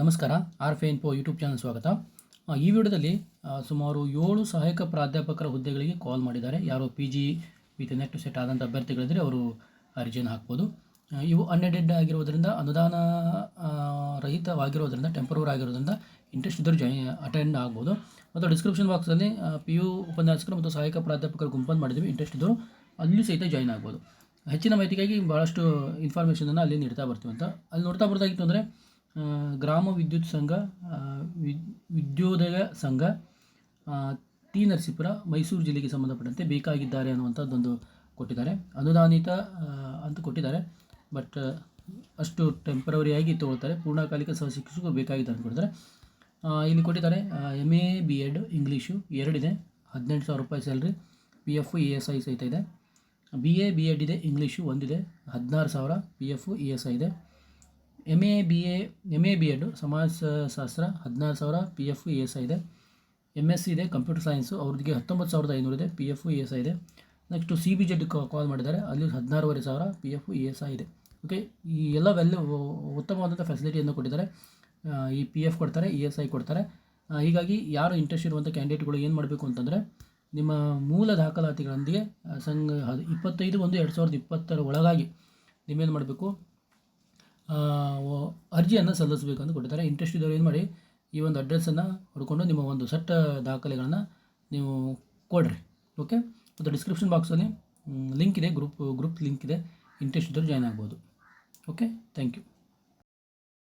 ನಮಸ್ಕಾರ ಆರ್ ಫೆ info YouTube channel ಸ್ವಾಗತ. ಈ ವಿಡಿಯೋದಲ್ಲಿ ಸುಮಾರು ಏಳು ಸಹಾಯಕ ಪ್ರಾಧ್ಯಾಪಕರ ಹುದ್ದೆಗಳಿಗೆ ಕಾಲ್ ಮಾಡಿದ್ದಾರೆ. ಯಾರು P G with NET SET ಆದಂಥ ಅಭ್ಯರ್ಥಿಗಳಿದ್ದರೆ ಅವರು ಅರ್ಜಿಯನ್ನು ಹಾಕ್ಬೋದು. ಇವು ಅನ್ಎಡೆಡ್ ಆಗಿರೋದ್ರಿಂದ, ಅನುದಾನ ರಹಿತವಾಗಿರೋದ್ರಿಂದ ಟೆಂಪರವರ್ ಆಗಿರೋದ್ರಿಂದ ಇಂಟ್ರೆಸ್ಟ್ ಇದ್ದರೂ ಜಾಯಿನ್ ಅಟೆಂಡ್ ಆಗ್ಬೋದು. ಮತ್ತು ಡಿಸ್ಕ್ರಿಪ್ಷನ್ ಬಾಕ್ಸಲ್ಲಿ ಪಿ ಯು ಉಪನ್ಯಾಸಕರು ಮತ್ತು ಸಹಾಯಕ ಪ್ರಾಧ್ಯಾಪಕರು ಗುಂಪನ್ನು ಮಾಡಿದ್ದೀವಿ ಇಂಟ್ರೆಸ್ಟ್ ಇದ್ದರು ಅಲ್ಲಿಯೂ ಸಹಿತ ಜಾಯಿನ್ ಆಗ್ಬೋದು. ಹೆಚ್ಚಿನ ಮಾಹಿತಿಗಾಗಿ ಭಾಳಷ್ಟು ಇನ್ಫಾರ್ಮೇಷನನ್ನು ಅಲ್ಲಿ ನೀಡ್ತಾ ಬರ್ತೀವಿ ಅಂತ. ಅಲ್ಲಿ ನೋಡ್ತಾ ಬರ್ತಾಗಿತ್ತು ಅಂದರೆ ಗ್ರಾಮ ವಿದ್ಯುತ್ ಸಂಘ ವಿದ್- ವಿದ್ಯೋದಯ ಸಂಘ ಟಿ ನರಸೀಪುರ, ಮೈಸೂರು ಜಿಲ್ಲೆಗೆ ಸಂಬಂಧಪಟ್ಟಂತೆ ಬೇಕಾಗಿದ್ದಾರೆ ಅನ್ನುವಂಥದ್ದೊಂದು ಕೊಟ್ಟಿದ್ದಾರೆ. ಅನುದಾನಿತ ಅಂತ ಕೊಟ್ಟಿದ್ದಾರೆ. ಬಟ್, ಅಷ್ಟು ಟೆಂಪ್ರವರಿಯಾಗಿ ತೊಗೊಳ್ತಾರೆ. ಪೂರ್ಣಕಾಲಿಕ ಸಹಶಿಕ್ಷಕರು ಬೇಕಾಗಿದ್ದಾರೆ ಅಂತ ಇಲ್ಲಿ ಕೊಟ್ಟಿದ್ದಾರೆ M A B Ed English ಎರಡಿದೆ, ಹದಿನೆಂಟು ಸಾವಿರ ರೂಪಾಯಿ salary P F E S I ಸಹಿತ ಇದೆ. ಬಿ ಎ ಬಿ ಎಡ್ ಇದೆ ಇಂಗ್ಲೀಷು ಒಂದಿದೆ, ಹದಿನಾರು ಸಾವಿರ P F E S I ಇದೆ. M A B A M A B Ed ಸಮಾಜಶಾಸ್ತ್ರ ಹದಿನಾರು ಸಾವಿರ P F E S I ಇದೆ. ಎಂ ಎಸ್ ಸಿ ಇದೆ ಕಂಪ್ಯೂಟರ್ ಸೈನ್ಸು ಅವ್ರಿಗೆ ಹತ್ತೊಂಬತ್ತು ಸಾವಿರದ ಐನೂರು ಇದೆ P F E S I ಇದೆ. Next C B Z call ಮಾಡಿದ್ದಾರೆ, ಅಲ್ಲಿ ಹದಿನಾರೂವರೆ ಸಾವಿರ P F E S I ಇದೆ. ಓಕೆ ಈ ಎಲ್ಲ ವೆಲ್ ಉತ್ತಮವಾದಂಥ ಫೆಸಿಲಿಟಿಯನ್ನು ಕೊಟ್ಟಿದ್ದಾರೆ. ಈ ಪಿ ಎಫ್ ಕೊಡ್ತಾರೆ ಇ ಎಸ್ ಐ ಕೊಡ್ತಾರೆ. ಹೀಗಾಗಿ ಯಾರು ಇಂಟ್ರೆಸ್ಟ್ ಇರುವಂಥ ಕ್ಯಾಂಡಿಡೇಟ್ಗಳು ಏನು ಮಾಡಬೇಕು ಅಂತಂದರೆ, ನಿಮ್ಮ ಮೂಲ ದಾಖಲಾತಿಗಳೊಂದಿಗೆ ಸಂಘ ಇಪ್ಪತ್ತೈದು ಒಂದು ಎರಡು ಸಾವಿರದ ಇಪ್ಪತ್ತರ ಒಳಗಾಗಿ ನೀವೇನು ಮಾಡಬೇಕು. ಅರ್ಜಿಯನ್ನು ಸಲ್ಲಿಸಬೇಕು ಅಂತ ಕೊಟ್ಟಿದ್ದಾರೆ. ಇಂಟ್ರೆಸ್ಟ್ ಇದ್ದವರು ಏನು ಮಾಡಿ, ಈ ಒಂದು ಅಡ್ರೆಸ್ಸನ್ನು ಹುಡ್ಕೊಂಡು ನಿಮ್ಮ ಒಂದು ಸೆಟ್ ದಾಖಲೆಗಳನ್ನು ನೀವು ಕೊಡ್ರಿ. ಓಕೆ ಮತ್ತು ಡಿಸ್ಕ್ರಿಪ್ಷನ್ ಬಾಕ್ಸಲ್ಲಿ ಲಿಂಕ್ ಇದೆ ಗ್ರೂಪ್ ಗ್ರೂಪ್ ಲಿಂಕ್ ಇದೆ. ಇಂಟ್ರೆಸ್ಟ್ ಇದ್ದರು ಜಾಯ್ನ್ ಆಗ್ಬೋದು. Okay thank you